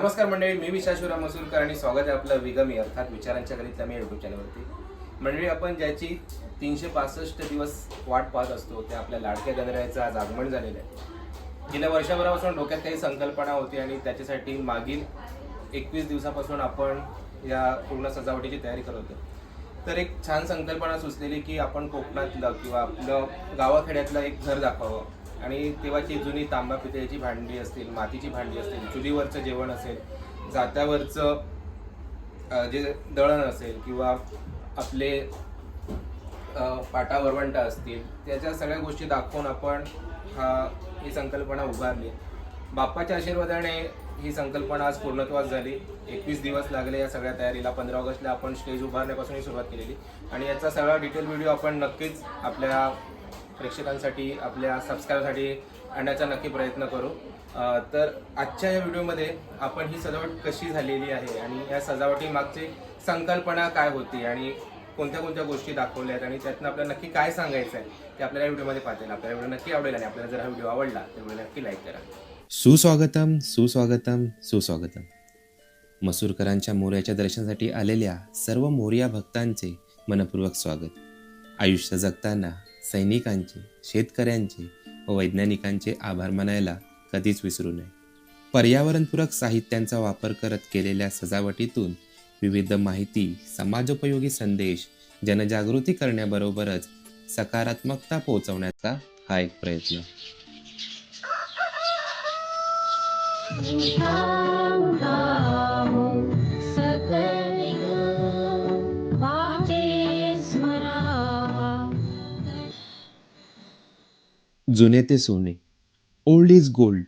नमस्कार मंडळी मी विशाशिवराम मसूरकर आणि स्वागत आहे आपलं विगमी अर्थात विचारांच्या गणितल्या मी युट्यूब चॅनलवरती. मंडळी आपण ज्याची तीनशे पासष्ट दिवस वाट पाहत असतो त्या आपल्या लाडक्या गणरायाचं आज आगमन झालेलं आहे. गेल्या वर्षभरापासून डोक्यात काही संकल्पना होती आणि त्याच्यासाठी मागील एकवीस दिवसापासून आपण या पूर्ण सजावटीची तयारी करत होतो. तर एक छान संकल्पना सुचलेली की आपण कोकणातलं किंवा आपलं गावाखेड्यातलं एक घर दाखवावं. आणि तेव्हाची जुनी तांबा पितळेची भांडी असतील मातीची भांडी असतील चुलीवरचं जेवण असेल जात्यावरचं जे दळण असेल किंवा आपले पाटावरवंटा पाटा असतील त्याच्या सगळ्या गोष्टी दाखवून आपण हा ही संकल्पना उभारली. बाप्पाच्या आशीर्वादाने ही संकल्पना आज पूर्णत्वास झाली. एकवीस दिवस लागले या सगळ्या तयारीला. पंधरा ऑगस्टला आपण स्टेज उभारण्यापासून ही सुरुवात केलेली. आणि याचा सगळा डिटेल व्हिडिओ आपण नक्कीच आपल्या प्रेक्षकांसाठी आपल्या सबस्क्रायबरसाठी आणण्याचा नक्की प्रयत्न करू. तर आजच्या या व्हिडिओमध्ये आपण ही सजावट कशी झालेली आहे आणि या सजावटी मागची संकल्पना काय होती आणि कोणत्या कोणत्या गोष्टी दाखवल्या आहेत आणि त्यातनं आपल्याला नक्की काय सांगायचं आहे ते आपल्याला या व्हिडिओमध्ये पाहता येईल. आपल्याला व्हिडिओ नक्की आवडेल आणि आपल्याला जर हा व्हिडिओ आवडला तर व्हिडिओ नक्की लाईक करा. सुस्वागतम सुस्वागतम सुस्वागतम. मसूरकरांच्या मोर्याच्या दर्शनासाठी आलेल्या सर्व मोर्या भक्तांचे मनपूर्वक स्वागत. आयुष्य जगताना सैनिकांचे शेतकऱ्यांचे व वैज्ञानिकांचे आभार मानायला कधीच विसरू नये. पर्यावरणपूरक साहित्यांचा वापर करत केलेल्या सजावटीतून विविध माहिती समाजोपयोगी संदेश जनजागृती करण्याबरोबरच सकारात्मकता पोहोचवण्याचा हा एक प्रयत्न. जुने ते सोने. ओल्ड इज गोल्ड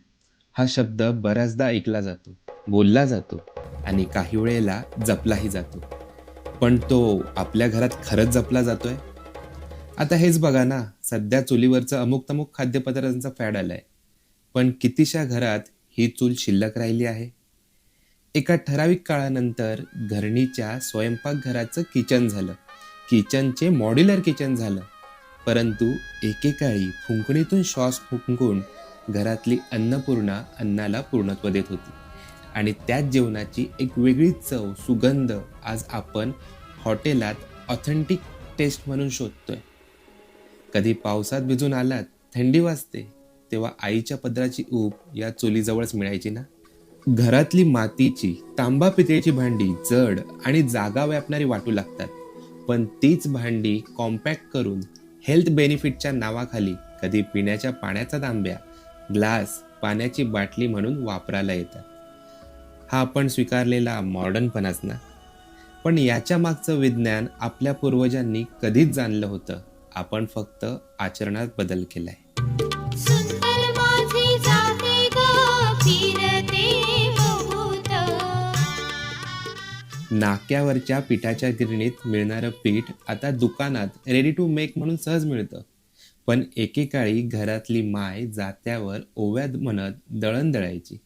हा शब्द बऱ्याचदा ऐकला जातो बोलला जातो आणि काही वेळेला जपलाही जातो. पण तो आपल्या घरात खरंच जपला जातोय? आता हेच बघा ना सध्या चुलीवरचं अमुक तमुक खाद्यपदार्थांचा फॅड आलाय. पण कितीशा घरात ही चूल शिल्लक राहिली आहे? एका ठराविक काळानंतर घरणीच्या स्वयंपाकघराचं किचन झालं. किचनचे मॉड्युलर किचन झालं. परंतु एकेकाळी फुंकणीतून श्वास फुंकून घरातली अन्नपूर्णा अन्नाला पूर्णत्व देत होती. आणि त्याच जेवणाची एक वेगळी चव सुगंध आज आपण हॉटेलात ऑथेंटिक टेस्ट म्हणून शोधतोय. कधी पावसात भिजून आलात थंडी वाजते तेव्हा आईच्या पदराची ऊब या चुलीजवळच मिळायची ना? घरातली मातीची तांबा पितळीची भांडी जड आणि जागा व्यापणारी वाटू लागतात. पण तीच भांडी कॉम्पॅक्ट करून हेल्थ बेनिफिटच्या नावाखाली कधी पिण्याच्या पाण्याचा तांब्या ग्लास पाण्याची बाटली म्हणून वापरायला येतात. हा आपण स्वीकारलेला मॉडर्नपणाच ना? पण याच्या मागचं विज्ञान आपल्या पूर्वजांनी कधीच जाणलं होतं. आपण फक्त आचरणात बदल केलाय. नाक्यावरच्या पिठाच्या गिरणीत मिळणारं पीठ आता दुकानात रेडी टू मेक म्हणून सहज मिळतं. पण एकेकाळी घरातली माय जात्यावर ओव्यात म्हणत दळण दळायची.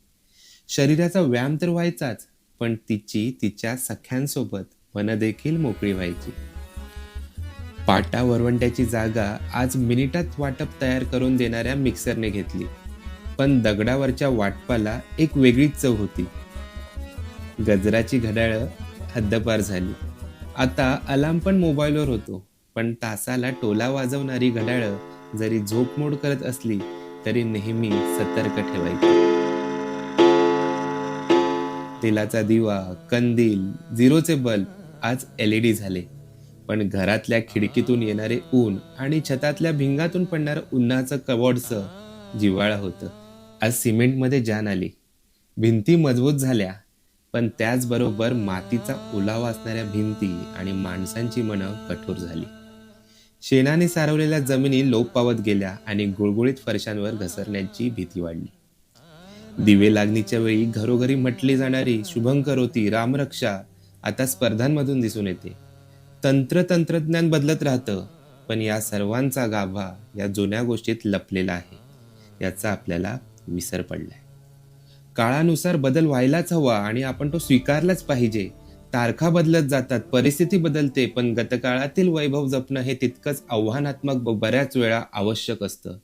शरीराचा व्यायाम तर व्हायचाच पण तिची तिच्या सख्यांसोबत मन देखील मोकळी व्हायची. पाटा वरवंट्याची जागा आज मिनिटात वाटप तयार करून देणाऱ्या मिक्सरने घेतली. पण दगडावरच्या वाटपाला एक वेगळीच चव होती. गजराची घड्याळं हद्दपार झाली. आता अलार्म पण मोबाईलवर होतो पण तासाला टोला वाजवणारी घड्याळं जरी झोप मोड करत असली तरी नेहमी सतर्क ठेवायची. तेलाचा दिवा कंदील झिरोचे बल्ब आज एलईडी झाले. पण घरातल्या खिडकीतून येणारे ऊन आणि छतातल्या भिंगातून पडणारं उन्हाचं कवडचं जिव्हाळा होतं. आज सिमेंटमध्ये जान आली. भिंती मजबूत झाल्या. पण त्याचबरोबर मातीचा ओलावा असणाऱ्या भिंती आणि माणसांची मनं कठोर झाली. शेणाने सारवलेल्या जमिनी लोप पावत गेल्या आणि गुळगुळीत फरशांवर घसरण्याची भीती वाढली. दिवे लागणीच्या वेळी घरोघरी म्हटली जाणारी शुभंकर होती रामरक्षा आता स्पर्धांमधून दिसून येते. तंत्र तंत्रज्ञान बदलत राहतं पण या सर्वांचा गाभा या जुन्या गोष्टीत लपलेला आहे. याचा आपल्याला विसर पडलाय. काळानुसार बदल व्हायलाच हवा आणि आपण तो स्वीकारलाच पाहिजे. तारखा बदलत जातात परिस्थिती बदलते पण गतकाळातील वैभव जपणं हे तितकंच आव्हानात्मक बऱ्याच वेळा आवश्यक असतं.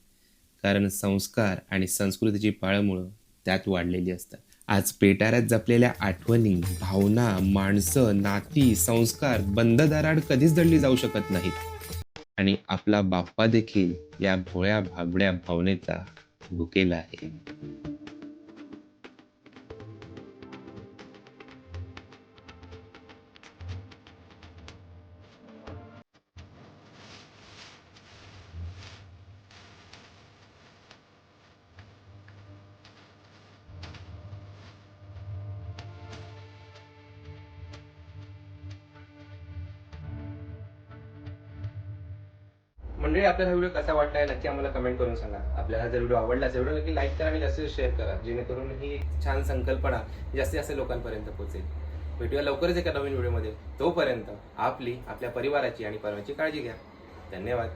कारण संस्कार आणि संस्कृतीची पाळमुळं त्यात वाढलेली असतात. आज पेटाऱ्यात जपलेल्या आठवणी भावना माणसं नाती संस्कार बंद दाराड कधीच दडली जाऊ शकत नाहीत. आणि आपला बाप्पा देखील या भोळ्या भाबड्या भावनेचा भुकेला आहे. मंडळी आपल्याला हा व्हिडिओ कसा वाटलाय नक्की आम्हाला कमेंट करून सांगा. आपल्याला जर व्हिडिओ आवडला असेल व्हिडिओ नक्की लाईक करा आणि जास्तीत शेअर करा. जेणेकरून ही छान संकल्पना जास्तीत जास्त लोकांपर्यंत पोहोचेल. भेटूया लवकरच एका नवीन व्हिडिओमध्ये. तोपर्यंत आपली आपल्या परिवाराची आणि परवाची काळजी घ्या. धन्यवाद.